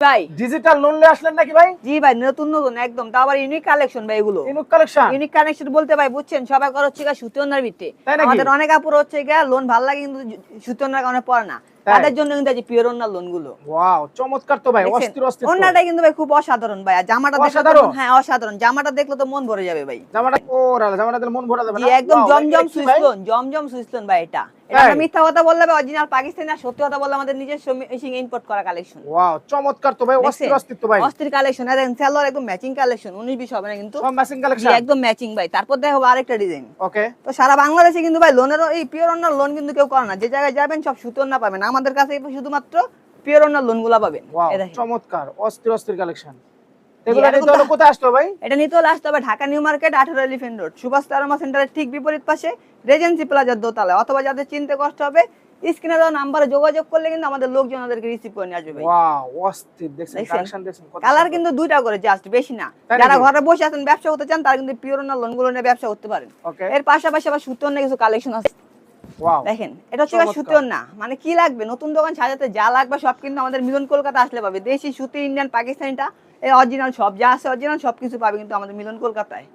ভাই। Digital loan নিয়ে আসলেন নাকি ভাই? জি ভাই নতুন নতুন একদম। তা আবার ইউনিক কালেকশন ভাই এগুলো। ইউনিক কালেকশন ইউনিক কানেকশন বলতে ভাই বুঝছেন সবাই করে হচ্ছে গিয়ে সুতি ওনার ভিত্তি? আমাদের অনেক আপুর হচ্ছে গিয়ে লোন ভালো লাগে কিন্তু সুতি কারণে পড়ে না? তাদের জন্য কিন্তু এই যে পিওর ওনার লোনগুলো ওয়াও চমৎকার তো ভাই অস্থির অস্থির তো। ওনাটা কিন্তু ভাই খুব অসাধারণ ভাই জামাটা দেখলে অসাধারণ? হ্যাঁ অসাধারণ। জামাটা দেখলে তো মন ভরে যাবে ভাই। জামাটা ও রালা জামাটা দিলে মন ভরা যাবে না? একদম জমজম? সুইসলোন জমজম সুইসলোন ভাই এটা। এটা মিথ্যা কথা বললে ভাই অরিজিনাল পাকিস্তানি আর সত্যি কথা বললে আমাদের মেশিন ইম্পোর্ট করা কালেকশন ওয়াও চমৎকার তো ভাই অস্থির অস্থির তো ভাই। অস্থির কালেকশন আর সালোয়ার একদম ম্যাচিং কালেকশন উনিশ বিশ হবে না কিন্তু। সব ম্যাচিং কালেকশন একদম ম্যাচিং ভাই। তারপর দেখো আরেকটা ডিজাইন ওকে তো সারা বাংলাদেশে কিন্তু ভাই লোনের এই পিওর অনার লোন কিন্তু কেউ করে না। যে জায়গায় যাবেন সব সুতোর না পাবেন। আমাদের কাছে শুধুমাত্র পিওর অনার লোনগুলা পাবেন। চমৎকার অস্থির অস্থির কালেকশন এগুলো এরকম নিতে হলে তো- কোথায় আসতে হবে ভাই? এটা নিতে হলে আসতে হবে ঢাকা নিউ মার্কেট আঠারো এলিফেন্ট রোড সুভাষ তারমা সেন্টারের ঠিক বিপরীত পাশে রেজেন্সি প্লাজার দোতলায়। অথবা যাদের চিনতে কষ্ট হবে স্ক্রিনে দেওয়া নাম্বারে যোগাযোগ করলে কিন্তু আমাদের লোকজন রিসিভ করে নিয়ে আসবে কালার কিন্তু দুইটা করে জাস্ট বেশি না। যারা ঘরে বসে আছেন ব্যবসা করতে চান তারা কিন্তু নিয়ে ব্যবসা করতে পারেন। এর পাশাপাশি আবার সুতোর নিয়ে কিছু কালেকশন আছে। দেখেন এটা হচ্ছে। সুতোর না মানে কি লাগবে? নতুন দোকান সাজাতে যা লাগবে সব কিন্তু আমাদের মিলন কলকাতা আসলে পাবে। দেশি সুতি ইন্ডিয়ান পাকিস্তানিটা এই অরিজিনাল সব যা আছে অরিজিনাল সব কিছু পাবে কিন্তু আমাদের মিলন কলকাতায়।